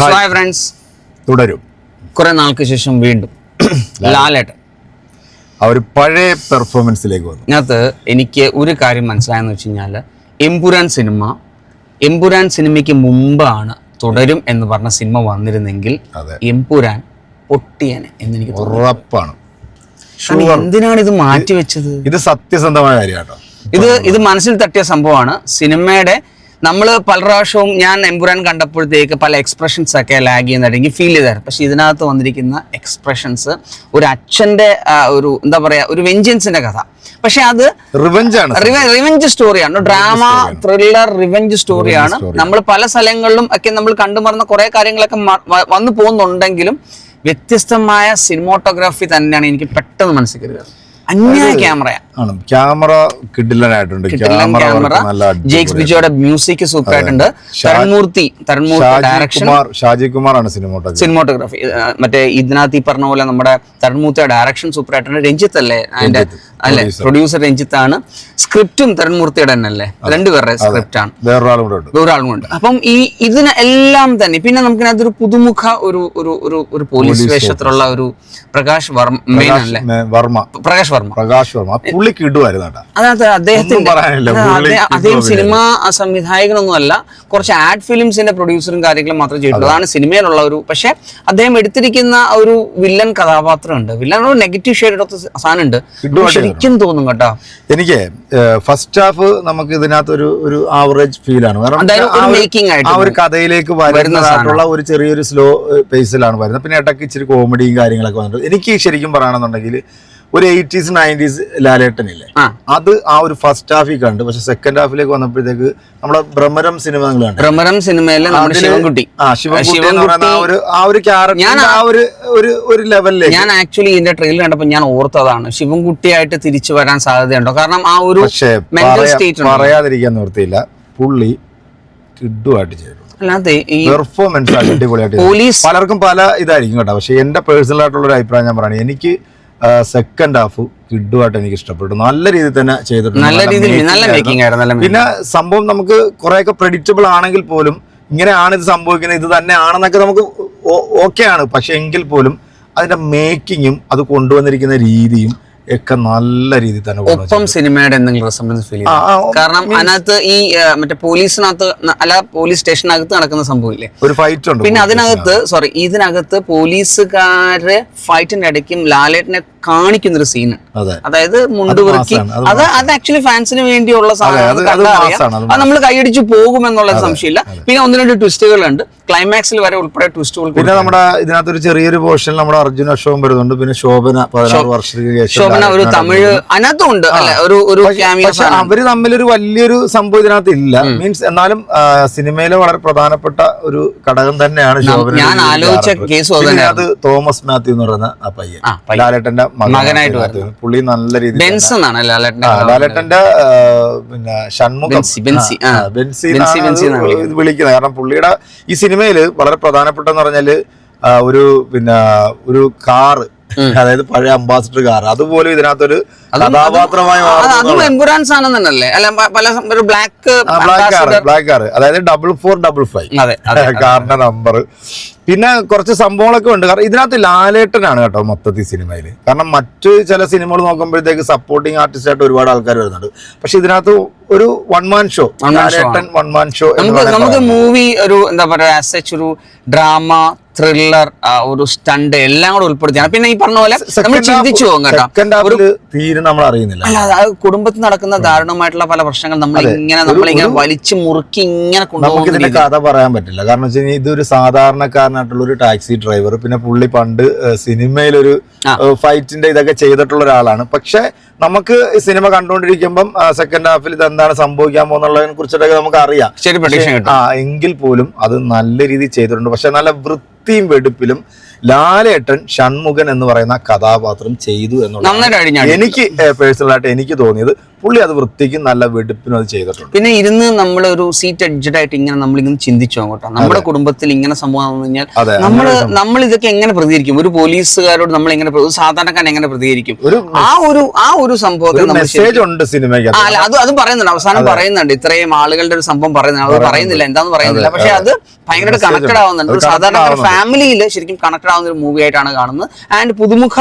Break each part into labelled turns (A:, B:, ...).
A: Hi.
B: Friends
A: തുടരും.
B: കുറെ നാൾക്ക് ശേഷം വീണ്ടും ലാലേട്ടൻ.
A: ആ ഒരു പഴയ പെർഫോമൻസിലേക്ക് വന്നു.
B: അതിനകത്ത് എനിക്ക് ഒരു കാര്യം മനസ്സിലായെന്ന് വെച്ച് കഴിഞ്ഞാൽ എംപുരാൻ സിനിമ എംപുരാൻ സിനിമയ്ക്ക് മുമ്പാണ് തുടരും എന്ന് പറഞ്ഞ സിനിമ വന്നിരുന്നെങ്കിൽ
A: അതെ.
B: എമ്പുരാൻ പൊട്ടിയനെ എന്ന് എനിക്ക് തോന്നുന്നു
A: ഉറപ്പാണ്.
B: കാരണം എന്തിനാണ് ഇത് മാറ്റി വെച്ചത്
A: ഇത് സത്യസന്ധമായ കാര്യമാണ് കേട്ടോ
B: ഇത് ഇത് മനസ്സിൽ തട്ടിയ സംഭവമാണ്. സിനിമയുടെ നമ്മൾ പല പ്രാവശ്യവും ഞാൻ എമ്പുരാൻ കണ്ടപ്പോഴത്തേക്ക് പല എക്സ്പ്രഷൻസ് ഒക്കെ ലാഗ് ചെയ്യുന്നതായിട്ട് എനിക്ക് ഫീൽ ചെയ്തായിരുന്നു. പക്ഷേ ഇതിനകത്ത് വന്നിരിക്കുന്ന എക്സ്പ്രഷൻസ് ഒരു അച്ഛന്റെ ഒരു എന്താ പറയുക ഒരു വെഞ്ചൻസിന്റെ കഥ. പക്ഷെ അത്
A: റിവഞ്ച് ആണ്
B: റിവെഞ്ച് സ്റ്റോറിയാണ് ഡ്രാമ ത്രില്ലർ റിവെഞ്ച് സ്റ്റോറിയാണ് നമ്മൾ പല സ്ഥലങ്ങളിലും ഒക്കെ നമ്മൾ കണ്ടുമറന്ന കുറേ കാര്യങ്ങളൊക്കെ വന്നു പോകുന്നുണ്ടെങ്കിലും വ്യത്യസ്തമായ സിനിമോട്ടോഗ്രാഫി തന്നെയാണ് എനിക്ക് പെട്ടെന്ന് മനസ്സിൽ അന്യായ ക്യാമറയാണ്
A: ആണ്. ക്യാമറ കിഡിലനായിട്ടുണ്ട് ക്യാമറ നല്ല
B: ജെയ്ക്സ് ബിജോയുടെ മ്യൂസിക് സൂപ്പർ ആയിട്ടുണ്ട് തരൺമൂർത്തി തരൺമൂർത്തി ഡയറക്ഷൻ
A: കുമാർ ഷാജി കുമാറാണ് ആണ്
B: സിനിമോട്ടോഗ്രാഫി മറ്റേ ഇതിനകത്ത് ഈ പറഞ്ഞ പോലെ നമ്മുടെ തരൺമൂർത്തിയുടെ ഡയറക്ഷൻ സൂപ്പർ ആയിട്ടുണ്ട് രഞ്ജിത്ത് അല്ലേ? അതിന്റെ അല്ലെ? പ്രൊഡ്യൂസർ രഞ്ജിത്ത് ആണ് സ്ക്രിപ്റ്റും തരൺമൂർത്തിയുടെ തന്നെ അല്ലേ? രണ്ടുപേരുടെ സ്ക്രിപ്റ്റ് ആണ്
A: വേറൊരാളും ഉണ്ട്.
B: അപ്പം ഈ ഇതിന് എല്ലാം തന്നെ പിന്നെ നമുക്കിനകത്തൊരു പുതുമുഖ ഒരു ഒരു ഒരു പോലീസ് വേഷത്തിലുള്ള ഒരു പ്രകാശ് വർമ്മ
A: വർമ്മ
B: പ്രകാശ് വർമ്മ
A: പ്രകാശ് വർമ്മ. പുള്ളി കേട്ടാ.
B: അതിനകത്ത് അദ്ദേഹത്തിന്റെ അദ്ദേഹം- സിനിമ സംവിധായകനൊന്നും അല്ല കുറച്ച് ആഡ് ഫിലിംസിന്റെ പ്രൊഡ്യൂസറും കാര്യങ്ങളും മാത്രം ചെയ്തിട്ടുള്ളൂ അതാണ് സിനിമയിലുള്ള ഒരു പക്ഷെ അദ്ദേഹം എടുത്തിരിക്കുന്ന ഒരു വില്ലൻ കഥാപാത്രമുണ്ട്. വില്ലൻ ഒരു നെഗറ്റീവ് ഷെയ്ഡ് സാധനമുണ്ട്. സാധനം ഉണ്ട് ശരിക്കും തോന്നും കേട്ടോ.
A: എനിക്ക് ഫസ്റ്റ് ഹാഫ് നമുക്ക് ഇതിനകത്ത് ഒരു ഒരു ആവറേജ് ഫീൽ ആണ്. കാരണം
B: മേക്കിംഗ് ആയിട്ട്
A: ആ ഒരു കഥയിലേക്ക് വരുന്നതായിട്ടുള്ള ഒരു ചെറിയൊരു സ്ലോ പേസിലാണ് വരുന്നത്. പിന്നെ ഇടയ്ക്ക് ഇച്ചിരി കോമഡിയും കാര്യങ്ങളൊക്കെ വന്നിട്ടുണ്ട്. എനിക്ക് ശരിക്കും പറയുകയാണെന്നുണ്ടെങ്കിൽ ഒരു എയ്റ്റീസ് നയന്റീസ് ലാലേട്ടനില്ലേ? അത് ആ ഒരു ഫസ്റ്റ് ഹാഫിൽ കണ്ട്. പക്ഷെ സെക്കൻഡ് ഹാഫിലേക്ക് വന്നപ്പോഴത്തേക്ക് നമ്മുടെ ഭ്രമരം സിനിമ നിങ്ങൾ കണ്ടു.
B: ഭ്രമരം സിനിമയിലെ ശിവൻകുട്ടി.
A: ആ ശിവൻകുട്ടി ആ ഒരു ആ ഒരു ക്യാരക്ടർ ആ ഒരു ഒരു ഒരു ലെവലിലേക്ക്
B: ഞാൻ ആക്ച്വലി ഇതിന്റെ ട്രെയിലർ കണ്ടപ്പോൾ ഞാൻ ഓർത്തതാണ്. ശിവൻകുട്ടിയായിട്ട് തിരിച്ചു വരാൻ സാധ്യതയുണ്ടോ? കാരണം ആ ഒരു
A: പറയാതിരിക്കാൻ നിർത്തിയില്ല. പുള്ളി കിഡുമായിട്ട് ചെയ്തു.
B: അല്ലാതെ ഈ
A: പെർഫോമൻസ് അടിപൊളിയായിട്ട്.
B: പോലീസ്
A: പലർക്കും പല ഇതായിരിക്കും കേട്ടോ. പക്ഷെ എന്റെ പേഴ്സണൽ ആയിട്ടുള്ള ഒരു അഭിപ്രായം ഞാൻ പറയുന്നത് എനിക്ക് സെക്കൻഡ് ഹാഫ് കിഡുമായിട്ട് എനിക്ക് ഇഷ്ടപ്പെട്ടു. നല്ല രീതിയിൽ തന്നെ ചെയ്തിട്ടുണ്ട്.
B: നല്ല രീതിയിൽ. മേക്കിംഗ് ആയിരുന്നു
A: പിന്നെ സംഭവം നമുക്ക് കുറെയൊക്കെ പ്രെഡിക്റ്റബിൾ ആണെങ്കിൽ പോലും ഇങ്ങനെയാണ് ഇത് സംഭവിക്കുന്നത് ഇത് തന്നെ ആണെന്നൊക്കെ നമുക്ക് ഓക്കെ ആണ് പക്ഷെ എങ്കിൽ പോലും അതിന്റെ മേക്കിങ്ങും അത് കൊണ്ടുവന്നിരിക്കുന്ന രീതിയും ഒക്കെ നല്ല രീതിയിൽ തന്നെ.
B: ഒപ്പം സിനിമയുടെ എന്തെങ്കിലും റെസംബ്ലൻസ് ഫീൽ കാരണം അതിനകത്ത് ഈ മറ്റേ പോലീസിനകത്ത് അല്ല പോലീസ് സ്റ്റേഷനകത്ത് നടക്കുന്ന സംഭവമില്ലേ?
A: ഒരു ഫൈറ്റ് ഉണ്ട്
B: പിന്നെ അതിനകത്ത് സോറി ഇതിനകത്ത് പോലീസുകാര് ഫൈറ്റിന്റെ ഇടയ്ക്കും ലാലേട്ടനെ കാണിക്കുന്ന ഒരു സീൻ
A: അതെ
B: അതായത് മുണ്ടുപുറുക്കി
A: അത്
B: അത് ആക്ച്വലി ഫാൻസിന് വേണ്ടിയുള്ള സാധനം
A: അത്
B: നമ്മൾ
A: അത്
B: പോകും എന്നുള്ള കൈയടിച്ച് സംശയമില്ല. പിന്നെ ഒന്ന് രണ്ട് ട്വിസ്റ്റുകളുണ്ട് ക്ലൈമാക്സിൽ വരെ ഉൾപ്പെടെ ട്വിസ്റ്റുകൾ
A: പിന്നെ നമ്മുടെ ഇതിനകത്ത് ഒരു ചെറിയൊരു പോർഷൻ നമ്മുടെ അർജുന അശോകം വരുന്നുണ്ട്. പിന്നെ ശോഭന പതിനാറ് വർഷത്തിന് ശേഷം
B: ശോഭന ഒരു തമിഴ് അതിനകത്തും ഉണ്ട് അല്ലെ? ഒരു ഒരു
A: അവർ തമ്മിലൊരു വലിയൊരു സംഭവം ഇതിനകത്ത് ഇല്ല മീൻസ് എന്നാലും സിനിമയിലെ വളരെ പ്രധാനപ്പെട്ട ഒരു ഘടകം തന്നെയാണ് ശോഭന
B: ഞാൻ ആലോചിച്ച കേസ് അത്
A: തോമസ് മാത്യു എന്ന് പറയുന്ന ആ, പയ്യൻ. ലാലേട്ടന്റെ മകനായിട്ട് പുള്ളി നല്ല രീതിയിൽ
B: ബെൻസ് എന്നാണ് ലാലേട്ടന്റെ
A: പിന്നെ ഷൺമുഖം.
B: ബെൻസി, ബെൻസി, വിളിക്കുന്നത്.
A: കാരണം പുള്ളിയുടെ ഈ സിനിമയിൽ വളരെ പ്രധാനപ്പെട്ടെന്ന് പറഞ്ഞാൽ ആ, ഒരു പിന്നെ ഒരു കാറ് അതായത് പഴയ അംബാസിഡർ കാർ. അതുപോലും ഇതിനകത്തൊരു കഥാപാത്രമായി
B: അല്ല പല ഒരു black
A: black car black car അതായത് ഡബിൾ ഫോർ ഡബിൾ ഫൈവ് കാറിന്റെ നമ്പർ പിന്നെ കുറച്ച് സംഭവങ്ങളൊക്കെ ഉണ്ട്. കാരണം ഇതിനകത്ത് ലാലേട്ടനാണ് കേട്ടോ മൊത്തത്തിൽ സിനിമയിൽ. കാരണം മറ്റ് ചില സിനിമകൾ നോക്കുമ്പോഴത്തേക്ക് സപ്പോർട്ടിങ് ആർട്ടിസ്റ്റ് ആയിട്ട് ഒരുപാട് ആൾക്കാർ വരുന്നുണ്ട്. പക്ഷെ ഇതിനകത്ത് ഒരു one man show one man show
B: നമുക്ക് നമുക്ക് മൂവി ഒരു എന്താ പറയാ ആസ് ഒരു ഡ്രാമ ത്രില്ലർ ഒരു സ്റ്റണ്ട് എല്ലാം കൂടെ ഉൾപ്പെടുത്തിയാണ്. പിന്നെ ഈ പറഞ്ഞ പോലെ നമ്മൾ ചിന്തിച്ചു പോകും കേട്ടോ.
A: തീരെ നമ്മൾ അറിയുന്നില്ല.
B: അല്ല കുടുംബത്തിൽ നടക്കുന്ന ദാരുണമായിട്ടുള്ള പല പ്രശ്നങ്ങൾ നമ്മൾ ഇങ്ങനെ നമ്മളിങ്ങനെ വലിച്ചു മുറുക്കി ഇങ്ങനെ കൊണ്ടുപോകുന്ന
A: കഥ പറയാൻ പറ്റില്ല. കാരണം വെച്ച് കഴിഞ്ഞാൽ ഇതൊരു സാധാരണക്കാരനായിട്ടുള്ള ഒരു ടാക്സി ഡ്രൈവർ പിന്നെ പുള്ളി പണ്ട് സിനിമയിൽ സിനിമയിലൊരു ഫൈറ്റിന്റെ ഇതൊക്കെ ചെയ്തിട്ടുള്ള ഒരാളാണ്. പക്ഷെ നമുക്ക് സിനിമ കണ്ടുകൊണ്ടിരിക്കുമ്പം സെക്കൻഡ് ഹാഫിൽ ഇത് എന്താണ് സംഭവിക്കാൻ പോകുന്നുള്ളതിനെ കുറിച്ചിട്ടൊക്കെ നമുക്ക് അറിയാം
B: ശരി
A: ആ എങ്കിൽ പോലും അത് നല്ല രീതിയിൽ ചെയ്തിട്ടുണ്ട്. പക്ഷെ നല്ല വൃത്തിയും വെടുപ്പിലും ലാലേട്ടൻ ഷൺമുഖൻ എന്ന് പറയുന്ന കഥാപാത്രം ചെയ്തു എന്നുള്ളത് എനിക്ക് പേഴ്സണലായിട്ട് എനിക്ക് തോന്നിയത്. പുള്ളി അത് വൃത്തിക്ക് നല്ല വെടുപ്പിനും അത് ചെയ്തിട്ടുണ്ട്.
B: പിന്നെ ഇരുന്ന് നമ്മൾ ഒരു സീറ്റ് അഡ്ജഡ് ആയിട്ട് ഇങ്ങനെ നമ്മളിങ്ങനെ ചിന്തിച്ചു അങ്ങോട്ടോ നമ്മുടെ കുടുംബത്തിൽ ഇങ്ങനെ സംഭവം കഴിഞ്ഞാൽ നമ്മൾ നമ്മൾ ഇതൊക്കെ എങ്ങനെ പ്രതികരിക്കും? ഒരു പോലീസുകാരോട് നമ്മൾ എങ്ങനെ സാധാരണക്കാരൻ എങ്ങനെ പ്രതികരിക്കും? ആ ഒരു ആ ഒരു സംഭവത്തെ നമ്മൾ
A: ഉണ്ട് സിനിമയ്ക്ക്
B: ആ, അല്ല അത് അത് പറയുന്നുണ്ട്. അവസാനം പറയുന്നുണ്ട്. ഇത്രയും ആളുകളുടെ ഒരു സംഭവം പറയുന്നുണ്ട്. അത് പറയുന്നില്ല. എന്താന്ന് പറയുന്നില്ല. പക്ഷെ അത്. ഭയങ്കരമായിട്ട് കണക്റ്റഡ് ആവുന്നുണ്ട്. ഒരു സാധാരണ ഫാമിലിയിൽ ശരിക്കും കണക്റ്റഡ് ആവുന്ന ഒരു മൂവി ആയിട്ടാണ് കാണുന്നത്. ആൻഡ് പുതുമുഖ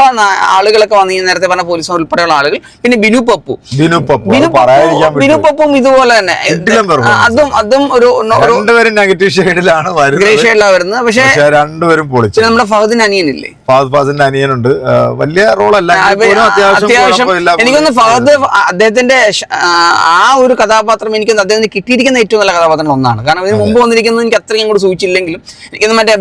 B: ആളുകളൊക്കെ വന്ന് ഈ നേരത്തെ പറഞ്ഞ പോലീസ് ഉൾപ്പെടെയുള്ള ആളുകൾ. പിന്നെ ബിനു പപ്പു.
A: ബിനു പപ്പു
B: ബിനു
A: അത് പറയാതിരിക്കാൻ
B: പപ്പു ബിനു
A: പറ്റും.
B: പപ്പും ഇതുപോലെ തന്നെ. അതും അതും ഒരു
A: രണ്ടുപേരും നെഗറ്റീവ് ഷെയ്ഡിലാണ് വരുന്നത്.
B: പക്ഷെ
A: രണ്ടുപേരും പൊളിച്ചു.
B: നമ്മുടെ ഫഹദിന്റെ അനിയനില്ലേ?
A: ഫഹദ് ഫാസിന്റെ അനിയനുണ്ട്. വലിയ റോളല്ല. അത്യാവശ്യം
B: എനിക്കൊന്ന് ഫഹദ് അദ്ദേഹത്തിന്റെ ആ, ഒരു കഥാപാത്രം എനിക്ക് അദ്ദേഹത്തിന് കിട്ടിയിരിക്കുന്ന ഏറ്റവും നല്ല കഥാപാത്രങ്ങൾ ഒന്നാണ്. കാരണം ഇതിന് മുമ്പ് വന്നിരിക്കുന്നത് എനിക്ക് അത്രയും കൂടെ സൂചിച്ചില്ലെങ്കിലും എനിക്കൊന്ന് മറ്റേ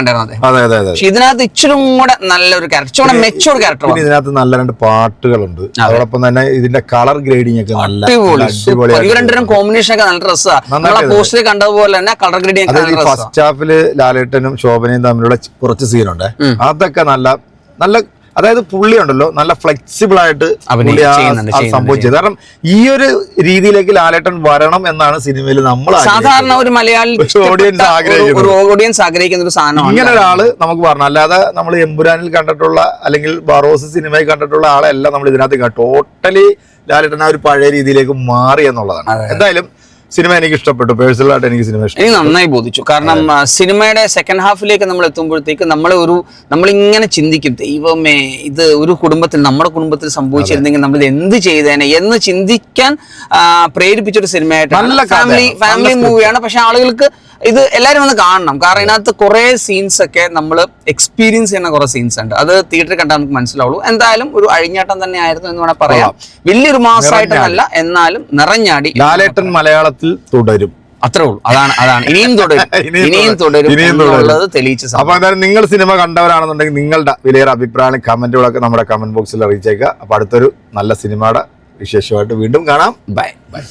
B: ഉണ്ടായിരുന്നു അദ്ദേഹം.
A: അതെ അതെ അതെ.
B: പക്ഷെ ഇതിനകത്ത് ഇച്ചിരി കൂടെ നല്ലൊരു ക്യാരക്ടർ മെച്ചൂർ ക്യാരക്ടർ
A: ഇതിനകത്ത് നല്ല രണ്ട് പാട്ടുകളുണ്ട്. അതോടൊപ്പം തന്നെ ഇതിന്റെ കളർ ഗ്രേഡിംഗ് ഒക്കെ നല്ല
B: അടിപൊളി
A: അടിപൊളിയായിട്ട്
B: കോമ്പിനേഷൻ ഒക്കെ നല്ല രസമാണ് പോസ്റ്റിൽ കണ്ടതുപോലെ തന്നെ കളർ ഗ്രേഡിംഗ്
A: ഫസ്റ്റ് ഹാഫിൽ ലാലേട്ടനും ശോഭനയും തമ്മിലുള്ള കുറച്ച് സീനുണ്ട് അതൊക്കെ നല്ല നല്ല അതായത് പുള്ളി ഉണ്ടല്ലോ നല്ല ഫ്ലെക്സിബിൾ ആയിട്ട് സംഭവിച്ചത് കാരണം ഈ ഒരു രീതിയിലേക്ക് ലാലേട്ടൻ വരണം എന്നാണ് സിനിമയിൽ നമ്മൾ
B: സാധാരണ ഒരു മലയാളി
A: ഓഡിയൻസ് ആഗ്രഹിക്കുന്നത്.
B: ഓഡിയൻസ് ആഗ്രഹിക്കുന്ന ഒരു സാധനം
A: ഇങ്ങനെ ഒരാൾ നമുക്ക് പറഞ്ഞു അല്ലാതെ നമ്മൾ എമ്പുരാനിൽ കണ്ടിട്ടുള്ള അല്ലെങ്കിൽ ബറോസ് സിനിമയിൽ കണ്ടിട്ടുള്ള ആളെല്ലാം നമ്മൾ ഇതിനകത്ത് ടോട്ടലി ലാലേട്ടൻ ആ ഒരു പഴയ രീതിയിലേക്ക് മാറി എന്നുള്ളതാണ്. എന്തായാലും സിനിമ എനിക്ക് ഇഷ്ടപ്പെട്ടു. പേഴ്സണൽ ആയിട്ട് എനിക്ക് സിനിമ
B: എനിക്ക് നന്നായി ബോധിച്ചു. കാരണം സിനിമയുടെ സെക്കൻഡ് ഹാഫിലേക്ക് നമ്മൾ എത്തുമ്പോഴത്തേക്ക് നമ്മളെ ഒരു നമ്മളിങ്ങനെ ചിന്തിക്കും ദൈവമേ ഇത് ഒരു കുടുംബത്തിൽ നമ്മുടെ കുടുംബത്തിൽ സംഭവിച്ചിരുന്നെങ്കിൽ നമ്മൾ എന്ത് ചെയ്തേനെ? എന്ന് ചിന്തിക്കാൻ പ്രേരിപ്പിച്ചൊരു പ്രേരിപ്പിച്ച ഒരു സിനിമയായിട്ടാണ്
A: നല്ല
B: ഫാമിലി ഫാമിലി. മൂവിയാണ് പക്ഷെ ആളുകൾക്ക് ഇത് എല്ലാവരും ഒന്ന് കാണണം. കാരണം ഇതിനകത്ത് കുറേ സീൻസ് ഒക്കെ നമ്മൾ എക്സ്പീരിയൻസ് ചെയ്യുന്ന കുറേ സീൻസ് ഉണ്ട്. അത് തിയേറ്ററിൽ കണ്ടാൽ നമുക്ക് മനസ്സിലാവുള്ളൂ. എന്തായാലും ഒരു അഴിഞ്ഞാട്ടം തന്നെ ആയിരുന്നു എന്ന് വേണമെങ്കിൽ പറയാം. വലിയൊരു മാസമായിട്ടല്ല എന്നാലും നിറഞ്ഞാടി.
A: ലാലേട്ടൻ മലയാളത്തിൽ തുടരും.
B: അത്രേ ഉള്ളൂ. അതാണ് അതാണ്. ഇനിയും തുടരും.
A: ഇനിയും തുടരും.
B: എന്നുള്ളത് തെളിയിച്ച.
A: അപ്പൊ എന്തായാലും നിങ്ങൾ സിനിമ കണ്ടവരാണെന്നുണ്ടെങ്കിൽ നിങ്ങളുടെ വിലയേറെ അഭിപ്രായം കമന്റുകളൊക്കെ നമ്മുടെ കമന്റ് ബോക്സിൽ അറിയിച്ചേക്കുക. അപ്പൊ അടുത്തൊരു നല്ല സിനിമയുടെ വിശേഷമായിട്ട് വീണ്ടും കാണാം.
B: Bye
A: bye